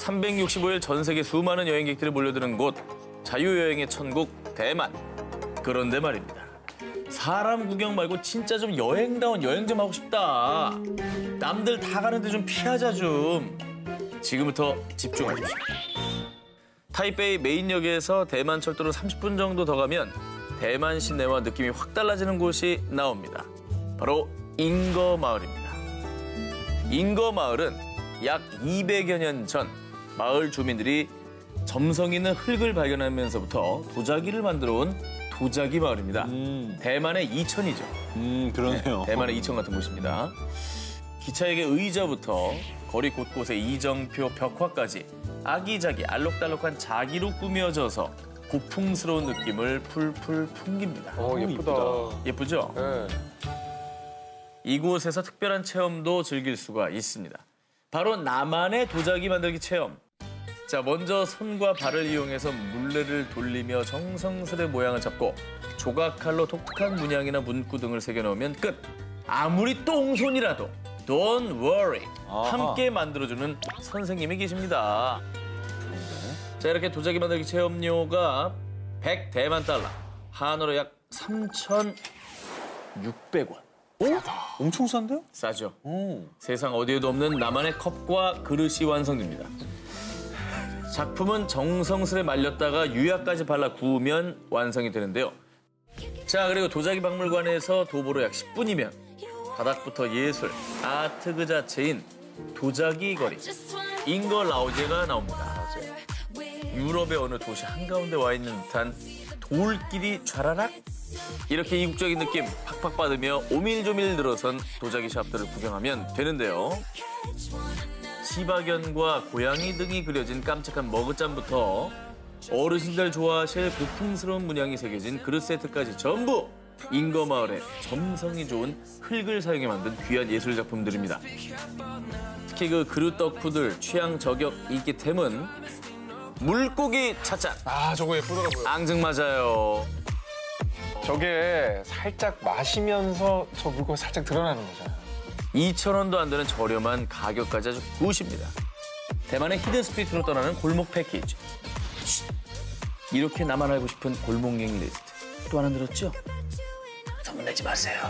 365일 전 세계 수많은 여행객들이 몰려드는 곳 자유여행의 천국 대만. 그런데 말입니다. 사람 구경 말고 진짜 좀 여행다운 여행 좀 하고 싶다. 남들 다 가는데 좀 피하자 좀. 지금부터 집중하십시오. 타이베이 메인역에서 대만 철도로 30분 정도 더 가면 대만 시내와 느낌이 확 달라지는 곳이 나옵니다. 바로 인거 마을입니다. 인거 마을은 약 200여 년 전 마을 주민들이 점성 있는 흙을 발견하면서부터 도자기를 만들어 온 도자기 마을입니다. 대만의 이천이죠. 음, 그러네요. 대만의 이천 같은 곳입니다. 기차역의 의자부터 거리 곳곳에 이정표 벽화까지 아기자기 알록달록한 자기로 꾸며져서 고풍스러운 느낌을 풀풀 풍깁니다. 어, 예쁘다. 예쁘죠? 네. 이곳에서 특별한 체험도 즐길 수가 있습니다. 바로 나만의 도자기 만들기 체험. 자, 먼저 손과 발을 이용해서 물레를 돌리며 정성스레 모양을 잡고 조각칼로 독특한 문양이나 문구 등을 새겨 넣으면 끝. 아무리 똥손이라도 don't worry. 아하. 함께 만들어주는 선생님이 계십니다. 자, 이렇게 도자기 만들기 체험료가 100대만 달러. 한화로 약 3,600원. 엄청 싼데요? 싸죠? 오. 세상 어디에도 없는 나만의 컵과 그릇이 완성됩니다. 작품은 정성스레 말렸다가 유약까지 발라 구우면 완성이 되는데요. 자, 그리고 도자기 박물관에서 도보로 약 10분이면 바닥부터 예술, 아트 그 자체인 도자기 거리, 잉거 라우제가 나옵니다. 유럽의 어느 도시 한가운데 와 있는 듯한 돌길이 좌라락 이렇게 이국적인 느낌 팍팍 받으며 오밀조밀 들어선 도자기 샵들을 구경하면 되는데요. 시바견과 고양이 등이 그려진 깜찍한 머그잔부터 어르신들 좋아하실 고풍스러운 문양이 새겨진 그릇 세트까지 전부 인거마을의 점성이 좋은 흙을 사용해 만든 귀한 예술 작품들입니다. 특히 그 그릇 덕후들 취향 저격 인기템은 물고기 찻잔 아, 저거 예쁘더라고요. 앙증 맞아요. 저게 살짝 마시면서 저 물고기 살짝 드러나는 거잖아요. 2,000원도 안 되는 저렴한 가격까지 아주 굿입니다. 대만의 히든 스피트로 떠나는 골목 패키지. 쉿. 이렇게 나만 알고 싶은 골목 여행 리스트. 또 하나 늘었죠? 소문내지 마세요.